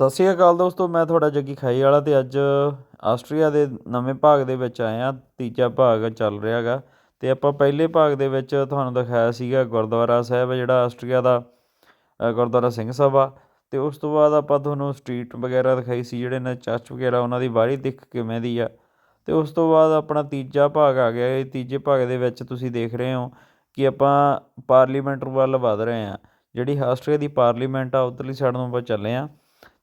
ਸਤਿ ਸ਼੍ਰੀ ਅਕਾਲ ਦੋਸਤੋ, ਮੈਂ ਤੁਹਾਡਾ ਜੱਗੀ ਖਾਈ ਵਾਲਾ ਤੇ ਅੱਜ ਆਸਟਰੀਆ ਦੇ ਨਵੇਂ ਭਾਗ ਦੇ ਵਿੱਚ ਆਏ ਆ ਤੀਜਾ ਭਾਗ ਚੱਲ ਰਿਹਾ ਗਾ ਤੇ ਆਪਾਂ ਪਹਿਲੇ ਭਾਗ ਦੇ ਵਿੱਚ ਤੁਹਾਨੂੰ ਦਿਖਾਇਆ ਸੀਗਾ ਗੁਰਦੁਆਰਾ ਸਾਹਿਬ, ਜਿਹੜਾ ਆਸਟਰੀਆ ਦਾ ਗੁਰਦੁਆਰਾ ਸਿੰਘ ਸਭਾ। ਤੇ ਉਸ ਤੋਂ ਬਾਅਦ ਆਪਾਂ ਤੁਹਾਨੂੰ ਸਟਰੀਟ ਵਗੈਰਾ ਦਿਖਾਈ ਸੀ, ਜਿਹੜੇ ਨੇ ਚਰਚ ਵਗੈਰਾ ਉਹਨਾਂ ਦੀ ਬਾਹਰੀ ਦਿੱਖ ਕਿਵੇਂ ਦੀ ਆ। ਤੇ ਉਸ ਤੋਂ ਬਾਅਦ ਆਪਣਾ ਤੀਜਾ ਭਾਗ ਆ ਗਿਆ। ਇਹ ਤੀਜੇ ਭਾਗ ਦੇ ਵਿੱਚ ਤੁਸੀਂ ਦੇਖ ਰਹੇ ਹੋ ਕਿ ਆਪਾਂ ਪਾਰਲੀਮੈਂਟ ਵੱਲ ਵਧ ਰਹੇ ਹਾਂ। ਜਿਹੜੀ ਆਸਟਰੀਆ ਦੀ ਪਾਰਲੀਮੈਂਟ ਆ, ਉਧਰਲੀ ਸਾਈਡ ਨੂੰ ਆਪਾਂ ਚੱਲੇ ਹਾਂ।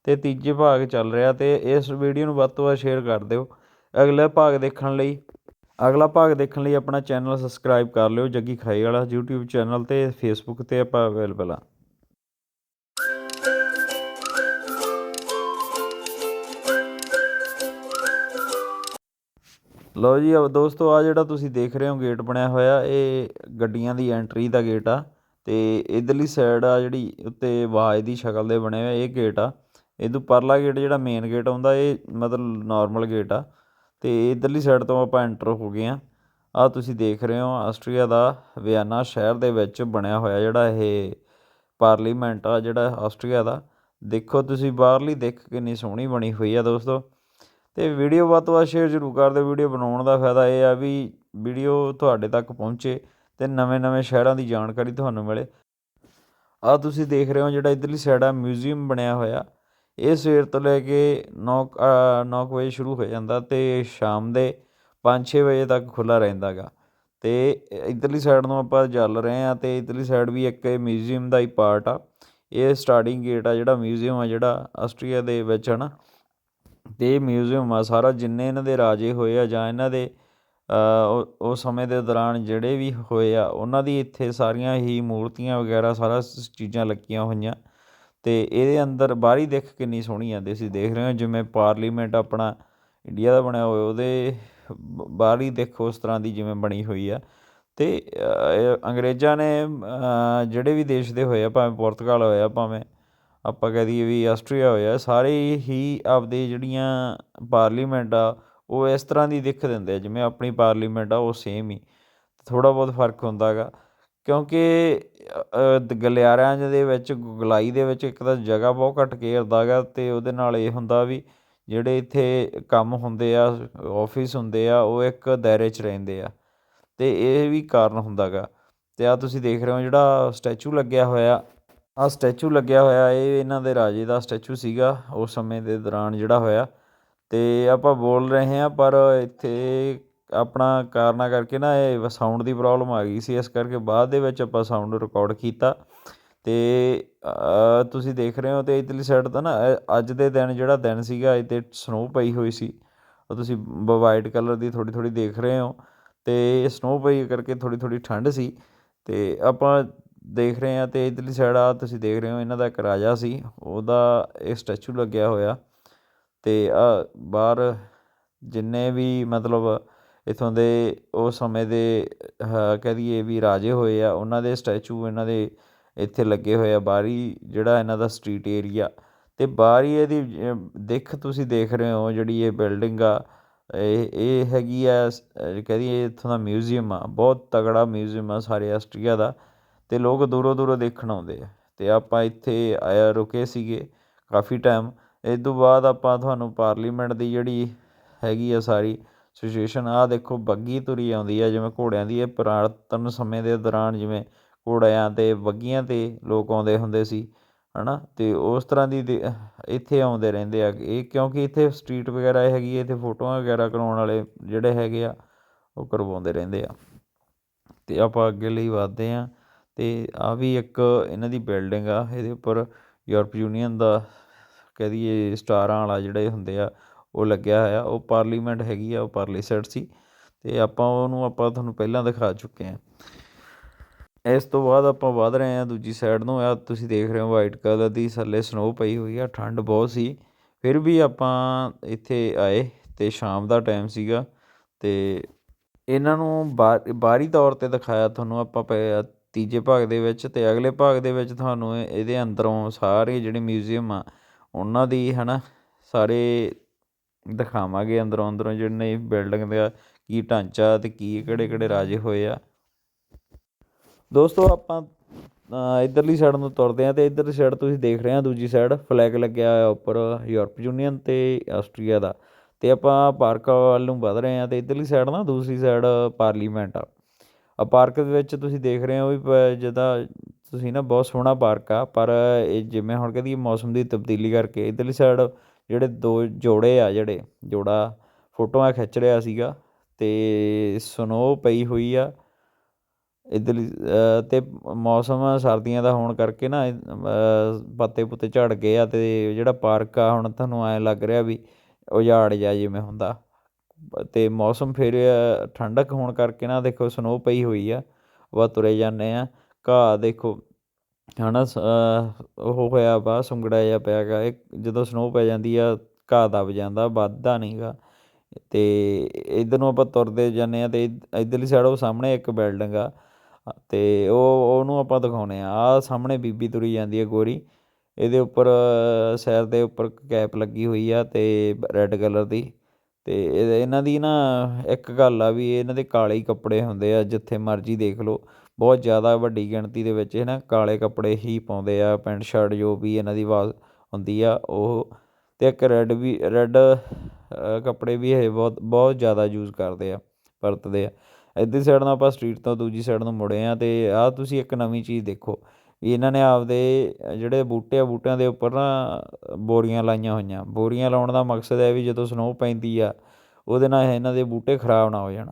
ਅਤੇ ਤੀਜੇ ਭਾਗ ਚੱਲ ਰਿਹਾ ਅਤੇ ਇਸ ਵੀਡੀਓ ਨੂੰ ਵੱਧ ਤੋਂ ਵੱਧ ਸ਼ੇਅਰ ਕਰ ਦਿਓ। ਅਗਲਾ ਭਾਗ ਦੇਖਣ ਲਈ, ਅਗਲਾ ਭਾਗ ਦੇਖਣ ਲਈ ਆਪਣਾ ਚੈਨਲ ਸਬਸਕ੍ਰਾਈਬ ਕਰ ਲਿਓ, ਜੱਗੀ ਖਾਈ ਵਾਲਾ YouTube ਚੈਨਲ ਤੇ Facebook ਤੇ ਆਪਾਂ ਅਵੇਲੇਬਲ ਆ ਲਓ ਜੀ, ਅਬ ਦੋਸਤੋ ਆ ਜਿਹੜਾ ਤੁਸੀਂ ਦੇਖ ਰਹੇ ਹੋ ਗੇਟ ਬਣਿਆ ਹੋਇਆ, ਇਹ ਗੱਡੀਆਂ ਦੀ ਐਂਟਰੀ ਦਾ ਗੇਟ ਆ ਤੇ ਇਧਰਲੀ ਸਾਈਡ ਆ ਜਿਹੜੀ ਉੱਤੇ ਵਾਜ ਦੀ ਸ਼ਕਲ ਦੇ ਬਣੇ ਹੋਏ, ਇਹ ਗੇਟ ਆ। ਇਹ ਤੋਂ ਪਰਲਾ ਗੇਟ ਜਿਹੜਾ ਮੇਨ ਗੇਟ ਆਉਂਦਾ, ਇਹ ਮਤਲਬ ਨੋਰਮਲ ਗੇਟ ਆ। ਅਤੇ ਇੱਧਰਲੀ ਸਾਈਡ ਤੋਂ ਆਪਾਂ ਐਂਟਰ ਹੋ ਗਏ ਹਾਂ ਆਹ ਤੁਸੀਂ ਦੇਖ ਰਹੇ ਹੋ, ਆਸਟਰੀਆ ਦਾ ਵਿਆਨਾ ਸ਼ਹਿਰ ਦੇ ਵਿੱਚ ਬਣਿਆ ਹੋਇਆ ਜਿਹੜਾ ਇਹ ਪਾਰਲੀਮੈਂਟ ਆ, ਜਿਹੜਾ ਆਸਟਰੀਆ ਦਾ। ਦੇਖੋ ਤੁਸੀਂ ਬਾਹਰਲੀ ਦੇਖ ਕਿੰਨੀ ਸੋਹਣੀ ਬਣੀ ਹੋਈ ਆ ਦੋਸਤੋ। ਅਤੇ ਵੀਡੀਓ ਵੱਧ ਤੋਂ ਵੱਧ ਸ਼ੇਅਰ ਜ਼ਰੂਰ ਕਰ ਦਿਓ। ਵੀਡੀਓ ਬਣਾਉਣ ਦਾ ਫਾਇਦਾ ਇਹ ਆ ਵੀ ਵੀਡੀਓ ਤੁਹਾਡੇ ਤੱਕ ਪਹੁੰਚੇ ਅਤੇ ਨਵੇਂ-ਨਵੇਂ ਸ਼ਹਿਰਾਂ ਦੀ ਜਾਣਕਾਰੀ ਤੁਹਾਨੂੰ ਮਿਲੇ। ਆ ਤੁਸੀਂ ਦੇਖ ਰਹੇ ਹੋ ਜਿਹੜਾ ਇਧਰਲੀ ਸਾਈਡ ਆ ਮਿਊਜ਼ੀਅਮ ਬਣਿਆ ਹੋਇਆ। ਇਹ ਸਵੇਰ ਤੋਂ ਲੈ ਕੇ 9 9 ਵਜੇ ਸ਼ੁਰੂ ਹੋ ਜਾਂਦਾ ਅਤੇ ਸ਼ਾਮ ਦੇ 5-6 ਵਜੇ ਤੱਕ ਖੁੱਲ੍ਹਾ ਰਹਿੰਦਾ ਗਾ ਅਤੇ ਇਧਰਲੀ ਸਾਈਡ ਨੂੰ ਆਪਾਂ ਚੱਲ ਰਹੇ ਹਾਂ ਅਤੇ ਇਧਰਲੀ ਸਾਈਡ ਵੀ ਇੱਕ ਇਹ ਮਿਊਜ਼ੀਅਮ ਦਾ ਹੀ ਪਾਰਟ ਆ। ਇਹ ਸਟਾਰਟਿੰਗ ਗੇਟ ਆ ਜਿਹੜਾ ਮਿਊਜ਼ੀਅਮ ਆ ਜਿਹੜਾ ਆਸਟਰੀਆ ਦੇ ਵਿੱਚ ਹਨ ਤੇ ਇਹ ਮਿਊਜ਼ੀਅਮ ਆ, ਸਾਰਾ ਜਿੰਨੇ ਇਹਨਾਂ ਦੇ ਰਾਜੇ ਹੋਏ ਆ ਜਾਂ ਇਹਨਾਂ ਦੇ ਉਸ ਸਮੇਂ ਦੇ ਦੌਰਾਨ ਜਿਹੜੇ ਵੀ ਹੋਏ ਆ, ਉਹਨਾਂ ਦੀ ਇੱਥੇ ਸਾਰੀਆਂ ਹੀ ਮੂਰਤੀਆਂ ਵਗੈਰਾ ਸਾਰਾ ਚੀਜ਼ਾਂ ਲੱਗੀਆਂ ਹੋਈਆਂ। ਅਤੇ ਇਹਦੇ ਅੰਦਰ ਬਾਹਰੀ ਦਿੱਖ ਕਿੰਨੀ ਸੋਹਣੀ ਆ ਤੁਸੀਂ ਦੇਖ ਰਹੇ ਹੋ ਜਿਵੇਂ ਪਾਰਲੀਮੈਂਟ ਆਪਣਾ ਇੰਡੀਆ ਦਾ ਬਣਿਆ ਹੋਇਆ, ਉਹਦੇ ਬਾਹਰੀ ਦਿੱਖ ਉਸ ਤਰ੍ਹਾਂ ਦੀ ਜਿਵੇਂ ਬਣੀ ਹੋਈ ਆ। ਅਤੇ ਅੰਗਰੇਜ਼ਾਂ ਨੇ ਜਿਹੜੇ ਵੀ ਦੇਸ਼ ਦੇ ਹੋਏ ਆ, ਭਾਵੇਂ ਪੁਰਤਗਾਲ ਹੋਇਆ, ਭਾਵੇਂ ਆਪਾਂ ਕਹਿ ਦਈਏ ਵੀ ਆਸਟਰੀਆ ਹੋਇਆ, ਸਾਰੇ ਹੀ ਆਪਦੇ ਜਿਹੜੀਆਂ ਪਾਰਲੀਮੈਂਟ ਆ, ਉਹ ਇਸ ਤਰ੍ਹਾਂ ਦੀ ਦਿੱਖ ਦਿੰਦੇ ਆ, ਜਿਵੇਂ ਆਪਣੀ ਪਾਰਲੀਮੈਂਟ ਆ, ਉਹ ਸੇਮ ਹੀ। ਥੋੜ੍ਹਾ ਬਹੁਤ ਫ਼ਰਕ ਹੁੰਦਾ ਹੈਗਾ, ਕਿਉਂਕਿ ਗਲਿਆਰਿਆਂ ਦੇ ਵਿੱਚ ਗੁਗਲਾਈ ਦੇ ਵਿੱਚ ਇੱਕ ਤਾਂ ਜਗ੍ਹਾ ਬਹੁਤ ਘੱਟ ਘੇਰਦਾ ਗਾ ਅਤੇ ਉਹਦੇ ਨਾਲ ਇਹ ਹੁੰਦਾ ਵੀ ਜਿਹੜੇ ਇੱਥੇ ਕੰਮ ਹੁੰਦੇ ਆ ਔਫਿਸ ਹੁੰਦੇ ਆ, ਉਹ ਇੱਕ ਦਾਇਰੇ 'ਚ ਰਹਿੰਦੇ ਆ। ਅਤੇ ਇਹ ਵੀ ਕਾਰਨ ਹੁੰਦਾ ਗਾ। ਅਤੇ ਆਹ ਤੁਸੀਂ ਦੇਖ ਰਹੇ ਹੋ ਜਿਹੜਾ ਸਟੈਚੂ ਲੱਗਿਆ ਹੋਇਆ, ਆਹ ਸਟੈਚੂ ਲੱਗਿਆ ਹੋਇਆ, ਇਹ ਇਹਨਾਂ ਦੇ ਰਾਜੇ ਦਾ ਸਟੈਚੂ ਸੀਗਾ ਉਸ ਸਮੇਂ ਦੇ ਦੌਰਾਨ ਜਿਹੜਾ ਹੋਇਆ। ਅਤੇ ਆਪਾਂ ਬੋਲ ਰਹੇ ਹਾਂ, ਪਰ ਇੱਥੇ ਆਪਣਾ ਕਾਰਨਾਂ ਕਰਕੇ ਨਾ ਇਹ ਸਾਊਂਡ ਦੀ ਪ੍ਰੋਬਲਮ ਆ ਗਈ ਸੀ, ਇਸ ਕਰਕੇ ਬਾਅਦ ਦੇ ਵਿੱਚ ਆਪਾਂ ਸਾਊਂਡ ਰਿਕਾਰਡ ਕੀਤਾ। ਅਤੇ ਤੁਸੀਂ ਦੇਖ ਰਹੇ ਹੋ ਅਤੇ ਇਧਰਲੀ ਸਾਈਡ ਤਾਂ ਨਾ ਅੱਜ ਦੇ ਦਿਨ ਜਿਹੜਾ ਦਿਨ ਸੀਗਾ, ਇਹ ਇੱਥੇ ਸਨੋ ਪਈ ਹੋਈ ਸੀ। ਉਹ ਤੁਸੀਂ ਵਾਈਟ ਕਲਰ ਦੀ ਥੋੜ੍ਹੀ ਥੋੜ੍ਹੀ ਦੇਖ ਰਹੇ ਹੋ। ਤੇ ਸਨੋ ਪਈ ਕਰਕੇ ਥੋੜ੍ਹੀ ਥੋੜ੍ਹੀ ਠੰਡ ਸੀ। ਅਤੇ ਆਪਾਂ ਦੇਖ ਰਹੇ ਹਾਂ ਅਤੇ ਇਧਰਲੀ ਸਾਈਡ ਆ, ਤੁਸੀਂ ਦੇਖ ਰਹੇ ਹੋ ਇਹਨਾਂ ਦਾ ਇੱਕ ਰਾਜਾ ਸੀ, ਉਹਦਾ ਇਹ ਸਟੈਚੂ ਲੱਗਿਆ ਹੋਇਆ। ਅਤੇ ਆ ਬਾਹਰ ਜਿੰਨੇ ਵੀ ਮਤਲਬ ਇੱਥੋਂ ਦੇ ਉਹ ਸਮੇਂ ਦੇ ਕਹਿ ਦਈਏ ਵੀ ਰਾਜੇ ਹੋਏ ਆ, ਉਹਨਾਂ ਦੇ ਸਟੈਚੂ ਇਹਨਾਂ ਦੇ ਇੱਥੇ ਲੱਗੇ ਹੋਏ ਆ ਬਾਹਰੀ ਜਿਹੜਾ ਇਹਨਾਂ ਦਾ ਸਟਰੀਟ ਏਰੀਆ। ਅਤੇ ਬਾਹਰੀ ਇਹਦੀ ਦਿੱਖ ਤੁਸੀਂ ਦੇਖ ਰਹੇ ਹੋ ਜਿਹੜੀ ਇਹ ਬਿਲਡਿੰਗ ਆ, ਇਹ ਇਹ ਹੈਗੀ ਆ ਕਹਿ ਦਈਏ ਇੱਥੋਂ ਦਾ ਮਿਊਜ਼ੀਅਮ ਆ, ਬਹੁਤ ਤਗੜਾ ਮਿਊਜ਼ੀਅਮ ਆ ਸਾਰੇ ਆਸਟਰੀਆ ਦਾ ਅਤੇ ਲੋਕ ਦੂਰੋਂ ਦੂਰੋਂ ਦੇਖਣ ਆਉਂਦੇ ਆ। ਅਤੇ ਆਪਾਂ ਇੱਥੇ ਆਇਆ ਰੁਕੇ ਸੀਗੇ ਕਾਫੀ ਟਾਈਮ ਇਸ ਤੋਂ ਬਾਅਦ ਆਪਾਂ ਤੁਹਾਨੂੰ ਪਾਰਲੀਮੈਂਟ ਦੀ ਜਿਹੜੀ ਹੈਗੀ ਆ ਸਾਰੀ ਸਿਚੁਏਸ਼ਨ ਆਹ ਦੇਖੋ ਬੱਗੀ ਤੁਰੀ ਆਉਂਦੀ ਆ, ਜਿਵੇਂ ਘੋੜਿਆਂ ਦੀ, ਇਹ ਪੁਰਾਤਨ ਸਮੇਂ ਦੇ ਦੌਰਾਨ ਜਿਵੇਂ ਘੋੜਿਆਂ ਤੇ ਬੱਗੀਆਂ ਤੇ ਲੋਕ ਆਉਂਦੇ ਹੁੰਦੇ ਸੀ ਹੈ ਨਾ ਅਤੇ ਉਸ ਤਰ੍ਹਾਂ ਦੀ ਦੇ ਇੱਥੇ ਆਉਂਦੇ ਰਹਿੰਦੇ ਆ। ਇਹ ਕਿਉਂਕਿ ਇੱਥੇ ਸਟਰੀਟ ਵਗੈਰਾ ਹੈਗੀ ਹੈ ਇੱਥੇ ਫੋਟੋਆਂ ਵਗੈਰਾ ਕਰਵਾਉਣ ਵਾਲੇ ਜਿਹੜੇ ਹੈਗੇ ਆ, ਉਹ ਕਰਵਾਉਂਦੇ ਰਹਿੰਦੇ ਆ। ਅਤੇ ਆਪਾਂ ਅੱਗੇ ਲਈ ਵਧਦੇ ਹਾਂ ਅਤੇ ਆਹ ਵੀ ਇੱਕ ਇਹਨਾਂ ਦੀ ਬਿਲਡਿੰਗ ਆ, ਇਹਦੇ ਉੱਪਰ ਯੂਰਪ ਯੂਨੀਅਨ ਦਾ ਕਹਿ ਦਈਏ ਸਟਾਰਾਂ ਵਾਲਾ ਜਿਹੜੇ ਹੁੰਦੇ ਆ ਉਹ ਲੱਗਿਆ ਹੋਇਆ, ਉਹ ਪਾਰਲੀਮੈਂਟ ਹੈਗੀ ਆ, ਉਹ ਪਰਲੀ ਸਾਈਡ ਸੀ। ਅਤੇ ਆਪਾਂ ਉਹਨੂੰ ਆਪਾਂ ਤੁਹਾਨੂੰ ਪਹਿਲਾਂ ਦਿਖਾ ਚੁੱਕੇ ਹਾਂ। ਇਸ ਤੋਂ ਬਾਅਦ ਆਪਾਂ ਵਧ ਰਹੇ ਹਾਂ ਦੂਜੀ ਸਾਈਡ ਨੂੰ। ਆ ਤੁਸੀਂ ਦੇਖ ਰਹੇ ਹੋ ਵਾਈਟ ਕਲਰ ਦੀ, ਥੱਲੇ ਸਨੋ ਪਈ ਹੋਈ ਆ, ਠੰਡ ਬਹੁਤ ਸੀ। ਫਿਰ ਵੀ ਆਪਾਂ ਇੱਥੇ ਆਏ ਤੇ ਸ਼ਾਮ ਦਾ ਟਾਈਮ ਸੀਗਾ ਤੇ ਇਹਨਾਂ ਨੂੰ ਬਾਹਰੀ ਤੌਰ ਤੇ ਦਿਖਾਇਆ ਤੁਹਾਨੂੰ ਆਪਾਂ ਤੀਜੇ ਭਾਗ ਦੇ ਵਿੱਚ ਤੇ ਅਗਲੇ ਭਾਗ ਦੇ ਵਿੱਚ ਤੁਹਾਨੂੰ ਇਹਦੇ ਅੰਦਰੋਂ ਸਾਰੇ ਜਿਹੜੇ ਮਿਊਜ਼ੀਅਮ ਆ, ਉਹਨਾਂ ਦੀ ਹਨਾ, ਸਾਰੇ ਦਿਖਾਵਾਂਗੇ ਅੰਦਰੋਂ ਅੰਦਰੋਂ ਜਿਹੜੇ ਬਿਲਡਿੰਗ ਦਾ ਕੀ ਢਾਂਚਾ ਅਤੇ ਕੀ ਕਿਹੜੇ ਕਿਹੜੇ ਰਾਜੇ ਹੋਏ ਆ। ਦੋਸਤੋ ਆਪਾਂ ਅ, ਇੱਧਰਲੀ ਸਾਈਡ ਨੂੰ ਤੁਰਦੇ ਆ ਤੇ ਇੱਧਰਲੀ ਸਾਈਡ ਤੁਸੀਂ ਦੇਖ ਰਹੇ ਆ ਦੂਜੀ ਸਾਈਡ ਫਲੈਗ ਲੱਗਿਆ ਹੋਇਆ ਉੱਪਰ ਯੂਰਪ ਯੂਨੀਅਨ ਤੇ ਆਸਟਰੀਆ ਦਾ। ਤੇ ਆਪਾਂ ਪਾਰਕ ਵੱਲ ਨੂੰ ਵਧ ਰਹੇ ਆ ਤੇ ਇੱਧਰਲੀ ਸਾਈਡ ਨਾ ਦੂਸਰੀ ਸਾਈਡ ਪਾਰਲੀਮੈਂਟ ਆ। ਆ ਪਾਰਕ ਦੇ ਵਿੱਚ ਤੁਸੀਂ ਦੇਖ ਰਹੇ ਹੋ ਵੀ ਪ- ਜਿੱਦਾਂ ਤੁਸੀਂ ਨਾ ਬਹੁਤ ਸੋਹਣਾ ਪਾਰਕ ਆ ਪਰ ਇਹ ਜਿਵੇਂ ਹੁਣ ਕਹਦੀ ਮੌਸਮ ਦੀ ਤਬਦੀਲੀ ਕਰਕੇ ਇੱਧਰਲੀ ਸਾਈਡ ਜਿਹੜੇ ਦੋ ਜੋੜੇ ਆ ਜਿਹੜੇ ਜੋੜਾ ਫੋਟੋਆਂ ਖਿੱਚ ਰਿਹਾ ਸੀਗਾ ਅਤੇ ਸਨੋ ਪਈ ਹੋਈ ਆ। ਇੱਧਰਲੀ ਅਤੇ ਮੌਸਮ ਸਰਦੀਆਂ ਦਾ ਹੋਣ ਕਰਕੇ ਨਾ ਇਹ, ਪੱਤੇ ਪੁੱਤੇ ਝੜ ਗਏ ਆ ਅਤੇ ਜਿਹੜਾ ਪਾਰਕ ਆ ਹੁਣ ਤੁਹਾਨੂੰ ਐਂ ਲੱਗ ਰਿਹਾ ਵੀ ਉਜਾੜ ਜਿਹਾ ਜਿਵੇਂ ਹੁੰਦਾ। ਅਤੇ ਮੌਸਮ ਫਿਰ ਠੰਡਕ ਹੋਣ ਕਰਕੇ ਨਾ ਦੇਖੋ ਸਨੋਅ ਪਈ ਹੋਈ ਆ ਵਾ ਤੁਰੇ ਜਾਂਦੇ ਹਾਂ ਘਾਹ ਦੇਖੋ ਹਨਾ, ਸ- ਉਹ ਹੋਇਆ ਵਾ ਸੁੰਗੜਾ ਜਿਹਾ ਪਿਆ ਗਾ, ਇਹ ਜਦੋਂ ਸਨੋ ਪੈ ਜਾਂਦੀ ਆ, ਘਾਹ ਦੱਬ ਜਾਂਦਾ, ਵੱਧਦਾ ਨਹੀਂ ਗਾ। ਅਤੇ ਇੱਧਰ ਨੂੰ ਆਪਾਂ ਤੁਰਦੇ ਜਾਂਦੇ ਹਾਂ ਅਤੇ ਇਧ- ਇੱਧਰਲੀ ਸਾਈਡ ਉਹ ਸਾਹਮਣੇ ਇੱਕ ਬਿਲਡਿੰਗ ਆ ਅਤੇ ਉਹ, ਉਹਨੂੰ ਆਪਾਂ ਦਿਖਾਉਂਦੇ ਹਾਂ। ਆਹ ਸਾਹਮਣੇ ਬੀਬੀ ਤੁਰੀ ਜਾਂਦੀ ਹੈ ਗੋਰੀ, ਇਹਦੇ ਉੱਪਰ, ਸਿਰ ਦੇ ਉੱਪਰ ਕੈਪ ਲੱਗੀ ਹੋਈ ਆ ਅਤੇ ਰੈੱਡ ਕਲਰ ਦੀ। ਅਤੇ ਇਹ- ਇਹਨਾਂ ਦੀ ਨਾ ਇੱਕ ਗੱਲ ਆ ਵੀ ਇਹਨਾਂ ਦੇ ਕਾਲੇ ਹੀ ਕੱਪੜੇ ਹੁੰਦੇ ਆ, ਜਿੱਥੇ ਮਰਜ਼ੀ ਦੇਖ ਲਓ। ਬਹੁਤ ਜ਼ਿਆਦਾ ਵੱਡੀ ਗਿਣਤੀ ਦੇ ਵਿੱਚ ਇਹ ਨਾ ਕਾਲੇ ਕੱਪੜੇ ਹੀ ਪਾਉਂਦੇ ਆ, ਪੈਂਟ ਸ਼ਰਟ ਜੋ ਵੀ ਇਹਨਾਂ ਦੀ ਵਾ ਹੁੰਦੀ ਆ, ਉਹ ਅਤੇ ਇੱਕ ਰੈੱਡ ਵੀ ਰੈੱਡ ਕੱਪੜੇ ਵੀ ਇਹ ਬਹੁਤ ਬਹੁਤ ਜ਼ਿਆਦਾ ਯੂਜ਼ ਕਰਦੇ ਆ, ਵਰਤਦੇ ਆ। ਇੱਧਰ ਸਾਈਡ ਨੂੰ ਆਪਾਂ ਸਟਰੀਟ ਤੋਂ ਦੂਜੀ ਸਾਈਡ ਨੂੰ ਮੁੜੇ ਹਾਂ ਅਤੇ ਆਹ ਤੁਸੀਂ ਇੱਕ ਨਵੀਂ ਚੀਜ਼ ਦੇਖੋ, ਵੀ ਇਹਨਾਂ ਨੇ ਆਪਦੇ ਜਿਹੜੇ ਬੂਟੇ ਆ, ਬੂਟਿਆਂ ਦੇ ਉੱਪਰ ਨਾ ਬੋਰੀਆਂ ਲਾਈਆਂ ਹੋਈਆਂ। ਬੋਰੀਆਂ ਲਾਉਣ ਦਾ ਮਕਸਦ ਹੈ ਵੀ ਜਦੋਂ ਸਨੋਅ ਪੈਂਦੀ ਆ, ਉਹਦੇ ਨਾਲ ਇਹਨਾਂ ਦੇ ਬੂਟੇ ਖਰਾਬ ਨਾ ਹੋ ਜਾਣ।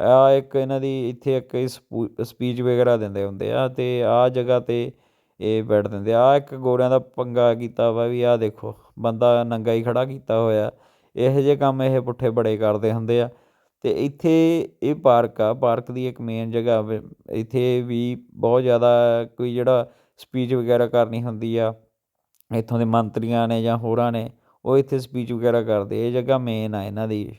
ਆਹ ਇੱਕ ਇਹਨਾਂ ਦੀ ਇੱਥੇ ਇੱਕ ਸਪੂ ਸਪੀਚ ਵਗੈਰਾ ਦਿੰਦੇ ਹੁੰਦੇ ਆ ਅਤੇ ਆਹ ਜਗ੍ਹਾ ਤੇ ਇਹ ਬੈਠ ਦਿੰਦੇ ਆ। ਆਹ ਇੱਕ ਗੋਰਿਆਂ ਦਾ ਪੰਗਾ ਕੀਤਾ ਵਾ ਵੀ ਆਹ ਦੇਖੋ, ਬੰਦਾ ਨੰਗਾ ਹੀ ਖੜ੍ਹਾ ਕੀਤਾ ਹੋਇਆ। ਇਹੋ ਜਿਹੇ ਕੰਮ ਇਹ ਪੁੱਠੇ ਬੜੇ ਕਰਦੇ ਹੁੰਦੇ ਆ। ਅਤੇ ਇੱਥੇ ਇਹ ਪਾਰਕ ਆ, ਪਾਰਕ ਦੀ ਇੱਕ ਮੇਨ ਜਗ੍ਹਾ ਵੇ- ਇੱਥੇ ਵੀ ਬਹੁਤ ਜ਼ਿਆਦਾ ਕੋਈ ਜਿਹੜਾ ਸਪੀਚ ਵਗੈਰਾ ਕਰਨੀ ਹੁੰਦੀ ਆ, ਇੱਥੋਂ ਦੇ ਮੰਤਰੀਆਂ ਨੇ ਜਾਂ ਹੋਰਾਂ ਨੇ, ਉਹ ਇੱਥੇ ਸਪੀਚ ਵਗੈਰਾ ਕਰਦੇ। ਇਹ ਜਗ੍ਹਾ ਮੇਨ ਆ ਇਹਨਾਂ ਦੀ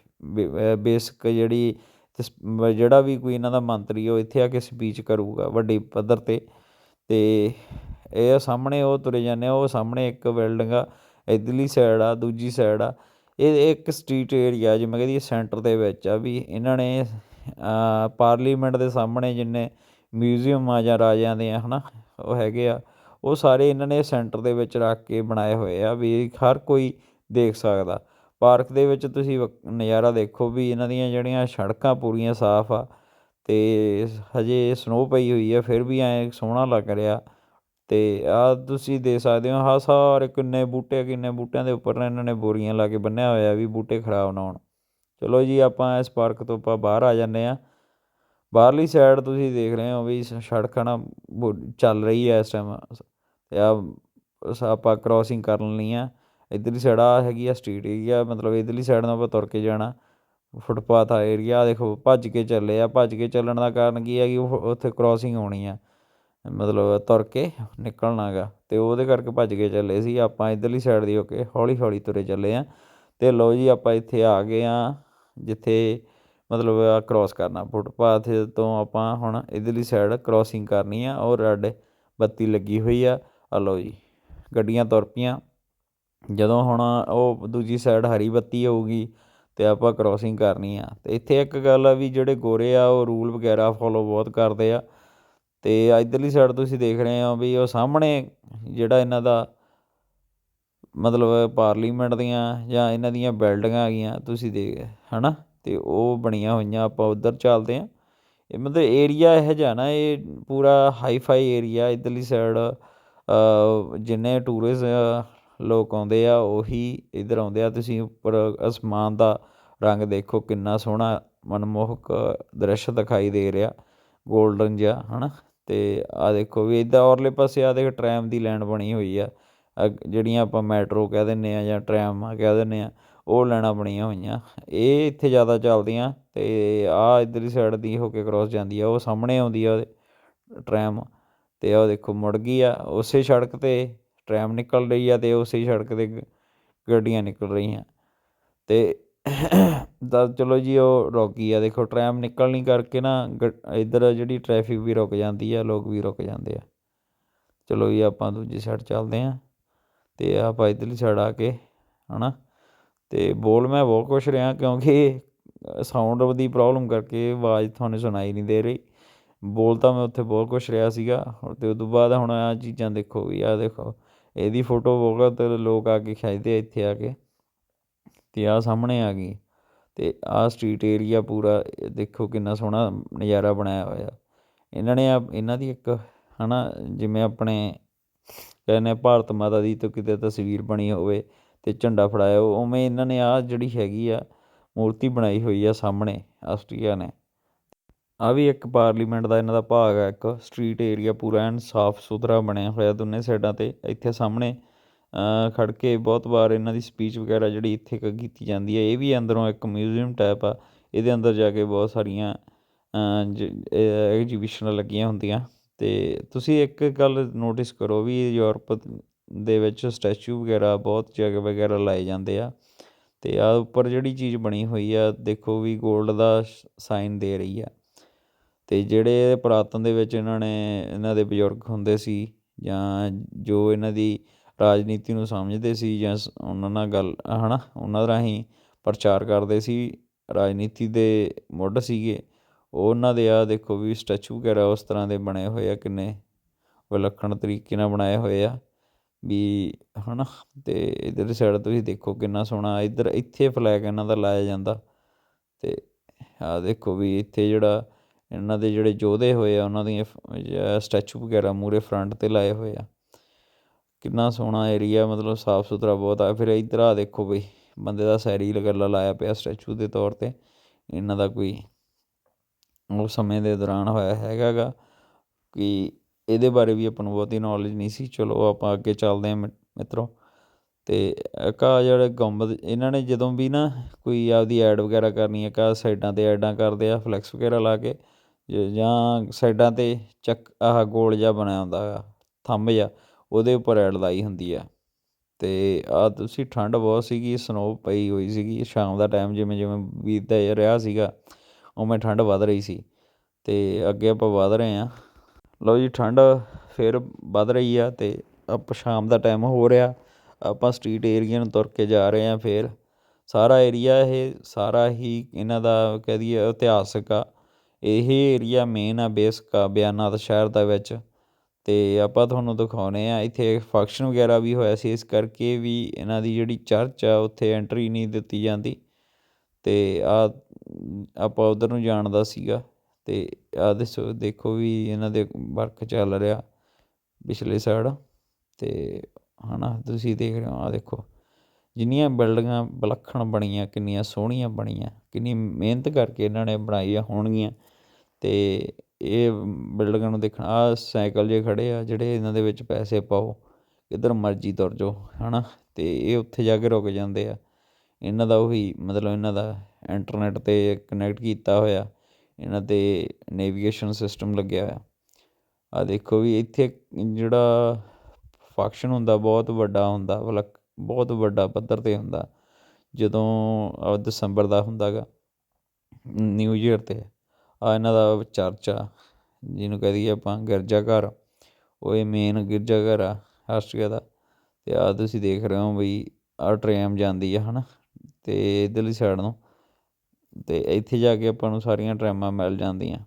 ਬੇਸਿਕ ਜਿਹੜੀ ਅਤੇ ਸ- ਜਿਹੜਾ ਵੀ ਕੋਈ ਇਹਨਾਂ ਦਾ ਮੰਤਰੀ ਉਹ ਇੱਥੇ ਆ ਕੇ ਸਪੀਚ ਕਰੂਗਾ ਵੱਡੀ ਪੱਧਰ ਤੇ। ਅਤੇ ਇਹ ਸਾਹਮਣੇ ਉਹ ਤੁਰੇ ਜਾਂਦੇ ਆ, ਉਹ ਸਾਹਮਣੇ ਇੱਕ ਬਿਲਡਿੰਗ ਆ, ਇੱਧਰਲੀ ਸਾਈਡ ਆ, ਦੂਜੀ ਸਾਈਡ ਆ। ਇਹ ਇੱਕ ਸਟਰੀਟ ਏਰੀਆ ਜਿਵੇਂ ਕਹਿ ਕਹਦੀ ਸੈਂਟਰ ਦੇ ਵਿੱਚ ਆ ਵੀ ਇਹਨਾਂ ਨੇ ਪਾਰਲੀਮੈਂਟ ਦੇ ਸਾਹਮਣੇ ਜਿੰਨੇ ਮਿਊਜ਼ੀਅਮ ਆ ਜਾਂ ਰਾਜਿਆਂ ਦੇ ਆ, ਹਨਾ, ਉਹ ਹੈਗੇ ਆ, ਉਹ ਸਾਰੇ ਇਹਨਾਂ ਨੇ ਸੈਂਟਰ ਦੇ ਵਿੱਚ ਰੱਖ ਕੇ ਬਣਾਏ ਹੋਏ ਆ ਵੀ ਹਰ ਕੋਈ ਦੇਖ ਸਕਦਾ। ਪਾਰਕ ਦੇ ਵਿੱਚ ਤੁਸੀਂ ਵ- ਨਜ਼ਾਰਾ ਦੇਖੋ ਵੀ ਇਹਨਾਂ ਦੀਆਂ ਜਿਹੜੀਆਂ ਸੜਕਾਂ ਪੂਰੀਆਂ ਸਾਫ਼ ਆ ਅਤੇ ਹਜੇ ਸਨੋ ਪਈ ਹੋਈ ਆ, ਫਿਰ ਵੀ ਐਂ ਸੋਹਣਾ ਲੱਗ ਰਿਹਾ। ਅਤੇ ਆਹ ਤੁਸੀਂ ਦੇ ਸਕਦੇ ਹੋ, ਆਹ ਸਾਰੇ ਕਿੰਨੇ ਬੂਟੇ, ਕਿੰਨੇ ਬੂਟਿਆਂ ਦੇ ਉੱਪਰ ਨਾ ਇਹਨਾਂ ਨੇ ਬੋਰੀਆਂ ਲਾ ਕੇ ਬੰਨਿਆ ਹੋਇਆ ਵੀ ਬੂਟੇ ਖਰਾਬ ਨਾ ਹੋਣ। ਚਲੋ ਜੀ, ਆਪਾਂ ਇਸ ਪਾਰਕ ਤੋਂ ਆਪਾਂ ਬਾਹਰ ਆ ਜਾਂਦੇ ਹਾਂ। ਬਾਹਰਲੀ ਸਾਈਡ ਤੁਸੀਂ ਦੇਖ ਰਹੇ ਹੋ ਵੀ ਸ- ਸੜਕ ਨਾ ਬੋ- ਚੱਲ ਰਹੀ ਹੈ ਇਸ ਟਾਈਮ ਅਤੇ ਆਹ ਆਪਾਂ ਕਰੋਸਿੰਗ ਕਰਨ ਲਈ ਆ ਇੱਧਰਲੀ ਸਾਈਡ ਆਹ ਹੈਗੀ ਆ ਸਟਰੀਟ ਏਰੀਆ ਮਤਲਬ ਇੱਧਰਲੀ ਸਾਈਡ ਨੂੰ ਆਪਾਂ ਤੁਰ ਕੇ ਜਾਣਾ। ਫੁੱਟਪਾਥ ਆ ਏਰੀਆ ਦੇਖੋ ਭੱਜ ਕੇ ਚੱਲੇ ਆ। ਭੱਜ ਕੇ ਚੱਲਣ ਦਾ ਕਾਰਨ ਕੀ ਹੈ ਕਿ ਉਹ ਉੱਥੇ ਕਰੋਸਿੰਗ ਹੋਣੀ ਆ। ਮਤਲਬ ਤੁਰ ਕੇ ਨਿਕਲਣਾ ਗਾ। ਅਤੇ ਉਹਦੇ ਕਰਕੇ ਭੱਜ ਕੇ ਚੱਲੇ ਸੀ। ਆਪਾਂ ਇੱਧਰਲੀ ਸਾਈਡ ਦੀ ਹੋ ਕੇ ਹੌਲੀ ਹੌਲੀ ਤੁਰੇ ਚੱਲੇ ਹਾਂ ਅਤੇ ਲਓ ਜੀ ਆਪਾਂ ਇੱਥੇ ਆ ਗਏ ਹਾਂ ਜਿੱਥੇ ਮਤਲਬ ਕਰੋਸ ਕਰਨਾ। ਫੁੱਟਪਾਥ ਤੋਂ ਆਪਾਂ ਹੁਣ ਇੱਧਰਲੀ ਸਾਈਡ ਕਰੋਸਿੰਗ ਕਰਨੀ ਆ। ਔਰ ਰੈੱਡ ਬੱਤੀ ਲੱਗੀ ਹੋਈ ਆ। ਆ ਲਓ ਜੀ, ਗੱਡੀਆਂ ਤੁਰ ਪਈਆਂ। ਜਦੋਂ ਹੁਣ ਉਹ ਦੂਜੀ ਸਾਈਡ ਹਰੀ ਬੱਤੀ ਹੋਊਗੀ ਅਤੇ ਆਪਾਂ ਕਰੋਸਿੰਗ ਕਰਨੀ ਆ। ਅਤੇ ਇੱਥੇ ਇੱਕ ਗੱਲ ਆ ਵੀ ਜਿਹੜੇ ਗੋਰੇ ਆ, ਉਹ ਰੂਲ ਵਗੈਰਾ ਫੋਲੋ ਬਹੁਤ ਕਰਦੇ ਆ। ਅਤੇ ਇੱਧਰਲੀ ਸਾਈਡ ਤੁਸੀਂ ਦੇਖ ਰਹੇ ਹੋ ਵੀ ਉਹ ਸਾਹਮਣੇ ਜਿਹੜਾ ਇਹਨਾਂ ਦਾ ਮਤਲਬ ਪਾਰਲੀਮੈਂਟ ਦੀਆਂ ਜਾਂ ਇਹਨਾਂ ਦੀਆਂ ਬਿਲਡਿੰਗਾਂ ਹੈਗੀਆਂ, ਤੁਸੀਂ ਦੇਖ ਨਾ ਅਤੇ ਉਹ ਬਣੀਆਂ ਹੋਈਆਂ, ਆਪਾਂ ਉੱਧਰ ਚੱਲਦੇ ਹਾਂ ਇਹ ਮਤਲਬ ਏਰੀਆ ਇਹੋ ਜਿਹਾ ਨਾ, ਇਹ ਪੂਰਾ ਹਾਈ ਫਾਈ ਏਰੀਆ ਇੱਧਰਲੀ ਸਾਈਡ ਜਿੰਨੇ ਟੂਰਿਸਟ ਲੋਕ ਆਉਂਦੇ ਆ, ਉਹੀ ਇੱਧਰ ਆਉਂਦੇ ਆ। ਤੁਸੀਂ ਉੱਪਰ ਅਸਮਾਨ ਦਾ ਰੰਗ ਦੇਖੋ, ਕਿੰਨਾ ਸੋਹਣਾ ਮਨਮੋਹਕ ਦ੍ਰਿਸ਼ ਦਿਖਾਈ ਦੇ ਰਿਹਾ, ਗੋਲਡਨ ਜਿਹਾ ਹੈ ਨਾ ਅਤੇ ਆਹ ਦੇਖੋ ਵੀ ਇੱਦਾਂ ਔਰਲੇ ਪਾਸੇ ਆਹ ਦੇਖ, ਟਰੈਮ ਦੀ ਲਾਈਨ ਬਣੀ ਹੋਈ ਆ। ਅਹ ਜਿਹੜੀਆਂ ਆਪਾਂ ਮੈਟਰੋ ਕਹਿ ਦਿੰਦੇ ਹਾਂ ਜਾਂ ਟ੍ਰੈਮ ਕਹਿ ਦਿੰਦੇ ਹਾਂ ਉਹ ਲਾਈਨਾਂ ਬਣੀਆਂ ਹੋਈਆਂ। ਇਹ ਇੱਥੇ ਜ਼ਿਆਦਾ ਚੱਲਦੀਆਂ ਅਤੇ ਆਹ ਇੱਧਰਲੀ ਸਾਈਡ ਦੀ ਹੋ ਕੇ ਕਰੋਸ ਜਾਂਦੀ ਆ, ਉਹ ਸਾਹਮਣੇ ਆਉਂਦੀ ਆ ਉਹਦੇ, ਟਰੈਮ। ਅਤੇ ਉਹ ਦੇਖੋ ਮੁੜ ਗਈ ਆ, ਉਸੇ ਸੜਕ ਤੇ ਟਰੈਮ ਨਿਕਲ ਰਹੀ ਆ ਤੇ ਉਸੇ ਸੜਕ ਤੇ ਗੱਡੀਆਂ ਨਿਕਲ ਰਹੀਆਂ। ਤੇ ਤਾਂ ਚਲੋ ਜੀ ਉਹ ਰੁਕ ਗਈ ਆ। ਦੇਖੋ ਟਰੈਮ ਨਿਕਲਣੀ ਕਰਕੇ ਨਾ ਗ- ਇੱਧਰ ਜਿਹੜੀ ਟਰੈਫਿਕ ਵੀ ਰੁਕ ਜਾਂਦੀ ਆ, ਲੋਕ ਵੀ ਰੁਕ ਜਾਂਦੇ ਆ। ਚਲੋ ਜੀ ਆਪਾਂ ਦੂਜੀ ਸਾਈਡ ਚੱਲਦੇ ਹਾਂ ਅਤੇ ਆਪਾਂ ਇੱਧਰਲੀ ਸਾਈਡ ਆ ਕੇ ਹੈ ਨਾ ਅਤੇ ਬੋਲ, ਮੈਂ ਬਹੁਤ ਕੁਛ ਰਿਹਾ ਕਿਉਂਕਿ ਸਾਊਂਡ ਦੀ ਪ੍ਰੋਬਲਮ ਕਰਕੇ ਆਵਾਜ਼ ਤੁਹਾਨੂੰ ਸੁਣਾਈ ਨਹੀਂ ਦੇ ਰਹੀ। ਬੋਲ ਤਾਂ ਮੈਂ ਉੱਥੇ ਬਹੁਤ ਕੁਛ ਰਿਹਾ ਸੀਗਾ। ਅਤੇ ਉਹ ਤੋਂ ਬਾਅਦ ਹੁਣ ਆ ਚੀਜ਼ਾਂ ਦੇਖੋ ਵੀ ਆ ਦੇਖੋ। ਇਹਦੀ ਫੋਟੋ ਬਹੁਤ ਲੋਕ ਆ ਕੇ ਖਿੱਚਦੇ ਆ ਇੱਥੇ ਆ ਕੇ ਅਤੇ ਆਹ ਸਾਹਮਣੇ ਆ ਗਈ ਅਤੇ ਆਹ ਸਟਰੀਟ ਏਰੀਆ ਪੂਰਾ ਦੇਖੋ ਕਿੰਨਾ ਸੋਹਣਾ ਨਜ਼ਾਰਾ ਬਣਾਇਆ ਹੋਇਆ। ਇਹਨਾਂ ਨੇ ਆ ਇਹਨਾਂ ਦੀ ਇੱਕ ਹੈ ਨਾ ਜਿਵੇਂ ਆਪਣੇ ਕਹਿੰਦੇ ਭਾਰਤ ਮਾਤਾ ਦੀ ਤਾਂ ਕਿਤੇ ਤਸਵੀਰ ਬਣੀ ਹੋਵੇ ਅਤੇ ਝੰਡਾ ਫੜਾਇਆ ਹੋਵੇ, ਉਵੇਂ ਇਹਨਾਂ ਨੇ ਆਹ ਜਿਹੜੀ ਹੈਗੀ ਆ ਮੂਰਤੀ ਬਣਾਈ ਹੋਈ ਆ ਸਾਹਮਣੇ ਆਸਟਰੀਆ ਨੇ। ਆਹ ਵੀ ਇੱਕ ਪਾਰਲੀਮੈਂਟ ਦਾ ਇਹਨਾਂ ਦਾ ਭਾਗ ਹੈ ਇੱਕ ਸਟਰੀਟ ਏਰੀਆ ਪੂਰਾ ਐਨ ਸਾਫ਼ ਸੁਥਰਾ ਬਣਿਆ ਹੋਇਆ ਦੋਨੇ ਸਾਈਡਾਂ ਤੇ, ਇੱਥੇ ਸਾਹਮਣੇ ਖੜ੍ਹ ਕੇ ਬਹੁਤ ਵਾਰ ਇਹਨਾਂ ਦੀ ਸਪੀਚ ਵਗੈਰਾ ਜਿਹੜੀ ਇੱਥੇ ਕ ਕੀਤੀ ਜਾਂਦੀ ਹੈ ਇਹ ਵੀ ਅੰਦਰੋਂ ਇੱਕ ਮਿਊਜ਼ੀਅਮ ਟਾਈਪ ਆ, ਇਹਦੇ ਅੰਦਰ ਜਾ ਕੇ ਬਹੁਤ ਸਾਰੀਆਂ ਐਗਜੀਬਿਸ਼ਨਾਂ ਲੱਗੀਆਂ ਹੁੰਦੀਆਂ। ਅਤੇ ਤੁਸੀਂ ਇੱਕ ਗੱਲ ਨੋਟਿਸ ਕਰੋ ਵੀ ਯੂਰਪ ਦੇ ਵਿੱਚ ਸਟੈਚੂ ਵਗੈਰਾ ਬਹੁਤ ਜਗ੍ਹਾ ਵਗੈਰਾ ਲਾਏ ਜਾਂਦੇ ਆ। ਅਤੇ ਆਹ ਉੱਪਰ ਜਿਹੜੀ ਚੀਜ਼ ਬਣੀ ਹੋਈ ਆ, ਦੇਖੋ ਵੀ ਗੋਲਡ ਦਾ ਸਾਈਨ ਦੇ ਰਹੀ ਆ। ਅਤੇ ਜਿਹੜੇ ਪੁਰਾਤਨ ਦੇ ਵਿੱਚ ਇਹਨਾਂ ਨੇ, ਇਹਨਾਂ ਦੇ ਬਜ਼ੁਰਗ ਹੁੰਦੇ ਸੀ ਜਾਂ ਜੋ ਇਹਨਾਂ ਦੀ ਰਾਜਨੀਤੀ ਨੂੰ ਸਮਝਦੇ ਸੀ ਜਾਂ ਸ- ਉਹਨਾਂ ਨਾਲ ਗੱਲ ਹੈ ਨਾ ਉਹਨਾਂ ਰਾਹੀਂ ਪ੍ਰਚਾਰ ਕਰਦੇ ਸੀ, ਰਾਜਨੀਤੀ ਦੇ ਮੁੱਢ ਸੀਗੇ, ਉਹ ਉਹਨਾਂ ਦੇ ਆਹ ਦੇਖੋ ਵੀ ਸਟੈਚੂ ਵਗੈਰਾ ਉਸ ਤਰ੍ਹਾਂ ਦੇ ਬਣੇ ਹੋਏ ਆ ਕਿੰਨੇ ਵਿਲੱਖਣ ਤਰੀਕੇ ਨਾਲ ਬਣਾਏ ਹੋਏ ਆ, ਵੀ ਹੈ ਨਾ ਅਤੇ ਇੱਧਰ ਸਾਈਡ ਤੁਸੀਂ ਦੇਖੋ ਕਿੰਨਾ ਸੋਹਣਾ, ਇੱਧਰ ਇੱਥੇ ਫਲੈਗ ਇਹਨਾਂ ਦਾ ਲਾਇਆ ਜਾਂਦਾ ਅਤੇ ਆਹ ਦੇਖੋ ਵੀ ਇੱਥੇ ਜਿਹੜਾ ਇਹਨਾਂ ਦੇ ਜਿਹੜੇ ਯੋਧੇ ਹੋਏ ਆ, ਉਹਨਾਂ ਦੀਆਂ ਸਟੈਚੂ ਵਗੈਰਾ ਮੂਹਰੇ ਫਰੰਟ ਤੇ ਲਾਏ ਹੋਏ ਆ। ਕਿੰਨਾ ਸੋਹਣਾ ਏਰੀਆ ਮਤਲਬ ਸਾਫ਼ ਸੁਥਰਾ ਬਹੁਤ ਆ। ਫਿਰ ਇੱਧਰ ਆ ਦੇਖੋ ਬਈ, ਬੰਦੇ ਦਾ ਸੈਰੀ ਲਗੱਲਾ ਲਾਇਆ ਪਿਆ ਸਟੈਚੂ ਦੇ ਤੌਰ ਤੇ। ਇਹਨਾਂ ਦਾ ਕੋਈ ਉਹ ਸਮੇਂ ਦੇ ਦੌਰਾਨ ਹੋਇਆ ਹੈਗਾ ਗਾ ਕਿ ਇਹਦੇ ਬਾਰੇ ਵੀ ਆਪਾਂ ਨੂੰ ਬਹੁਤੀ ਨੌਲੇਜ ਨਹੀਂ ਸੀ। ਚਲੋ ਆਪਾਂ ਅੱਗੇ ਚੱਲਦੇ ਹਾਂ ਮਿ- ਮਿੱਤਰੋ। ਤੇ ਇੱਕ ਜਿਹੜੇ ਗੁੰਬਦ ਇਹਨਾਂ ਨੇ ਜਦੋਂ ਵੀ ਨਾ ਕੋਈ ਆਪਦੀ ਐਡ ਵਗੈਰਾ ਕਰਨੀ ਹੈ ਕਾ ਸਾਈਡਾਂ ਤੇ ਐਡਾਂ ਕਰਦੇ ਆ ਫਲੈਕਸ ਵਗੈਰਾ ਲਾ ਕੇ ਜ- ਜਾਂ ਸਾਈਡਾਂ ਤੇ ਚੱਕ ਆਹ ਗੋਲ ਜਿਹਾ ਬਣਿਆ ਹੁੰਦਾ ਆ, ਥੰਬ ਜਿਹਾ, ਉਹਦੇ ਉੱਪਰ ਐਡ ਲਾਈ ਹੁੰਦੀ ਆ। ਅਤੇ ਆ ਤੁਸੀਂ ਠੰਡ ਬਹੁਤ ਸੀਗੀ ਸਨੋ ਪਈ ਹੋਈ ਸੀਗੀ, ਸ਼ਾਮ ਦਾ ਟਾਈਮ ਜਿਵੇਂ ਜਿਵੇਂ ਬੀਤਦਾ ਜਾ ਰਿਹਾ ਸੀਗਾ, ਉਵੇਂ ਠੰਡ ਵੱਧ ਰਹੀ ਸੀ। ਅਤੇ ਅੱਗੇ ਆਪਾਂ ਵੱਧ ਰਹੇ ਹਾਂ। ਲਓ ਜੀ, ਠੰਡ ਫਿਰ ਵੱਧ ਰਹੀ ਆ ਅਤੇ ਆਪਾਂ ਸ਼ਾਮ ਦਾ ਟਾਈਮ ਹੋ ਰਿਹਾ। ਆਪਾਂ ਸਟਰੀਟ ਏਰੀਏ ਨੂੰ ਤੁਰ ਕੇ ਜਾ ਰਹੇ ਹਾਂ ਫਿਰ। ਸਾਰਾ ਏਰੀਆ ਇਹ ਸਾਰਾ ਹੀ ਇਹਨਾਂ ਦਾ ਕਹਿ ਦਈਏ ਇਤਿਹਾਸਕ ਆ। ਇਹ ਏਰੀਆ ਮੇਨ ਆ ਬੇਸ ਕਾ ਬਿਆਨਾਤ ਸ਼ਹਿਰ ਦਾ ਵਿੱਚ। ਅਤੇ ਆਪਾਂ ਤੁਹਾਨੂੰ ਦਿਖਾਉਂਦੇ ਹਾਂ ਇੱਥੇ ਫੰਕਸ਼ਨ ਵਗੈਰਾ ਵੀ ਹੋਇਆ ਸੀ, ਇਸ ਕਰਕੇ ਵੀ ਇਹਨਾਂ ਦੀ ਜਿਹੜੀ ਚਰਚ ਆ, ਉੱਥੇ ਐਂਟਰੀ ਨਹੀਂ ਦਿੱਤੀ ਜਾਂਦੀ। ਅਤੇ ਆ ਆਪਾਂ ਉੱਧਰ ਨੂੰ ਜਾਣ ਦਾ ਸੀਗਾ ਅਤੇ ਆਹ ਦੱਸੋ, ਦੇਖੋ ਵੀ ਇਹਨਾਂ ਦੇ ਵਰਕ ਚੱਲ ਰਿਹਾ ਪਿਛਲੇ ਸਾਈਡ। ਅਤੇ ਹੈ ਨਾ ਤੁਸੀਂ ਦੇਖ ਰਹੇ ਹੋ, ਆਹ ਦੇਖੋ। ਜਿੰਨੀਆਂ ਬਿਲਡਿੰਗਾਂ ਵਿਲੱਖਣ ਬਣੀਆਂ, ਕਿੰਨੀਆਂ ਸੋਹਣੀਆਂ ਬਣੀਆਂ, ਕਿੰਨੀ ਮਿਹਨਤ ਕਰਕੇ ਇਹਨਾਂ ਨੇ ਬਣਾਈਆਂ ਹੋਣਗੀਆਂ ਅਤੇ ਇਹ ਬਿਲਡਿੰਗਾਂ ਨੂੰ ਦੇਖਣ, ਆਹ ਸਾਈਕਲ ਜੇ ਖੜ੍ਹੇ ਆ, ਜਿਹੜੇ ਇਹਨਾਂ ਦੇ ਵਿੱਚ ਪੈਸੇ ਪਾਓ, ਕਿੱਧਰ ਮਰਜ਼ੀ ਤੁਰ ਜਾਓ ਨਾ ਅਤੇ ਇਹ ਉੱਥੇ ਜਾ ਕੇ ਰੁਕ ਜਾਂਦੇ ਆ। ਇਹਨਾਂ ਦਾ ਉਹੀ ਮਤਲਬ ਇਹਨਾਂ ਦਾ ਇੰਟਰਨੈਟ ਤੇ ਕਨੈਕਟ ਕੀਤਾ ਹੋਇਆ, ਇਹਨਾਂ ਤੇ ਨੈਵੀਗੇਸ਼ਨ ਸਿਸਟਮ ਲੱਗਿਆ ਹੋਇਆ। ਆ ਦੇਖੋ ਵੀ ਇੱਥੇ ਜਿਹੜਾ ਫੰਕਸ਼ਨ ਹੁੰਦਾ, ਬਹੁਤ ਵੱਡਾ ਹੁੰਦਾ, ਵਿਲੱਖ ਬਹੁਤ ਵੱਡਾ ਪੱਧਰ ਤੇ ਹੁੰਦਾ। ਜਦੋਂ ਆਹ ਦਸੰਬਰ ਦਾ ਹੁੰਦਾ ਗਾ ਨਿਊ ਈਅਰ ਤੇ, ਆਹ ਇਹਨਾਂ ਦਾ ਚਰਚ ਆ ਜਿਹਨੂੰ ਕਹਿ ਦਈਏ ਆਪਾਂ ਗਿਰਜਾ ਘਰ, ਉਹ ਇਹ ਮੇਨ ਗਿਰਜਾ ਘਰ ਆ ਆਸਟਰੀਆ ਦਾ। ਅਤੇ ਆਹ ਤੁਸੀਂ ਦੇਖ ਰਹੇ ਹੋ ਬਈ, ਆਹ ਟ੍ਰੈਮ ਜਾਂਦੀ ਆ ਹੈ ਨਾ ਅਤੇ ਇੱਧਰਲੀ ਸਾਈਡ ਨੂੰ ਅਤੇ ਇੱਥੇ ਜਾ ਕੇ ਆਪਾਂ ਨੂੰ ਸਾਰੀਆਂ ਟਰੈਮਾਂ ਮਿਲ ਜਾਂਦੀਆਂ।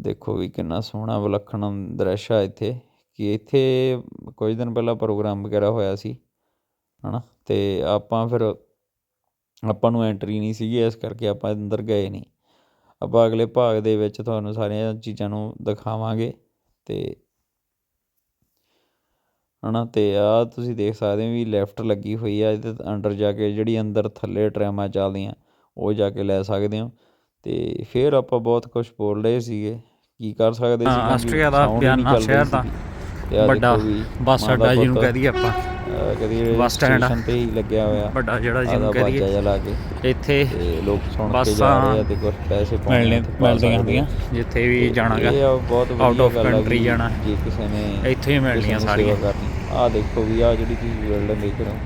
ਦੇਖੋ ਵੀ ਕਿੰਨਾ ਸੋਹਣਾ ਵਿਲੱਖਣ ਦ੍ਰਿਸ਼ ਆ ਇੱਥੇ। ਕਿ ਇੱਥੇ ਕੁਝ ਦਿਨ ਪਹਿਲਾਂ ਪ੍ਰੋਗਰਾਮ ਵਗੈਰਾ ਹੋਇਆ ਸੀ ਹਨਾ? ਤੇ ਆਪਾਂ ਫਿਰ ਆਪਾਂ ਨੂੰ ਐਂਟਰੀ ਨਹੀਂ ਸੀਗੀ ਇਸ ਕਰਕੇ ਆਪਾਂ ਅੰਦਰ ਗਏ ਨਹੀਂ। ਆਪਾਂ ਅਗਲੇ ਭਾਗ ਦੇ ਵਿੱਚ ਤੁਹਾਨੂੰ ਸਾਰੀਆਂ ਚੀਜ਼ਾਂ ਨੂੰ ਦਿਖਾਵਾਂਗੇ ਤੇ ਹਨਾ? ਤੇ ਆ ਤੁਸੀਂ ਦੇਖ ਸਕਦੇ ਹੋ ਵੀ ਲੈਫਟ ਲੱਗੀ ਹੋਈ ਆ ਇਹਦੇ ਅੰਡਰ ਜਾ ਕੇ ਜਿਹੜੀ ਅੰਦਰ ਥੱਲੇ ਟਰੈਮਾਂ ਚੱਲਦੀਆਂ ਉਹ ਜਾ ਕੇ ਲੈ ਸਕਦੇ ਹੋ। ਤੇ ਫਿਰ ਆਪਾਂ ਬਹੁਤ ਕੁਝ ਬੋਲ ਰਹੇ ਸੀਗੇ ਕੀ ਕਰ ਸਕਦੇ ਸੀ ਹਾਂ, ਆਸਟਰੀਆ ਦਾ ਹੀ ਬਿਆਨਾ ਸ਼ਹਿਰ ਦਾ। ਤੇ ਆਹ ਵੱਡਾ ਦੇਖੋ ਵੀ ਬੱਸ ਮਾਂ ਦਾ ਅੱਡਾ ਜਿਹਨੂੰ ਪੁੱਤ, ਕਹਿ ਦਈਏ ਆਪਾਂ। ਅਹ ਕਦੀ ਬੱਸ ਸਟੈਂਡ ਆ। ਤੇ ਹੀ ਲੱਗਿਆ ਹੋਇਆ। ਵੱਡਾ ਜਿਹੜਾ ਜਿਹਨੂੰ ਕਹਿ ਦਈਏ। ਲਾ ਕੇ। ਇੱਥੇ ਤੇ ਲੋਕ ਸੁਣ ਕੇ ਬੱਸਾਂ ਜਾ ਰਹੇ ਆ ਤੇ ਕੁਝ ਪੈਸੇ ਪਾਉਣੇ ਮਿਲਣੇ ਤੇ ਪਾ ਮਿਲਦੀਆਂ ਸਕਦੇ ਆ। ਹੁੰਦੀਆਂ ਜਿੱਥੇ ਵੀ ਜਾਣਾਗਾ ਇਹ ਆ ਬਹੁਤ Out ਵਧੀਆ of ਗੱਲ ਆ country ਵੀ ਜਾਣਾ। ਜੇ ਕਿਸੇ ਨੇ ਇੱਥੇ ਹੀ ਮਿਲਣੀਆਂ ਸਾਰੀਆਂ। ਆ ਦੇਖੋ ਵੀ ਆ ਜਿਹੜੀ ਤੁਸੀਂ ਬਿਲਡਿੰਗ ਦੇਖ ਰਹੇ ਹੋ।